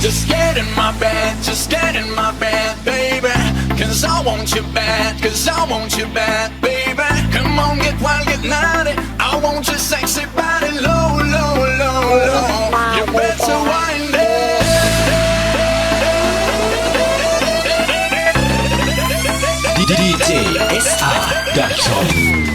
Just get in my bed, just get in my bed, baby. Cause I want you bad, cause I want you bad, baby. Come on, get wild, get naughty. I want your sexy body low, low, low, low. You better wind it. DJ SR Dark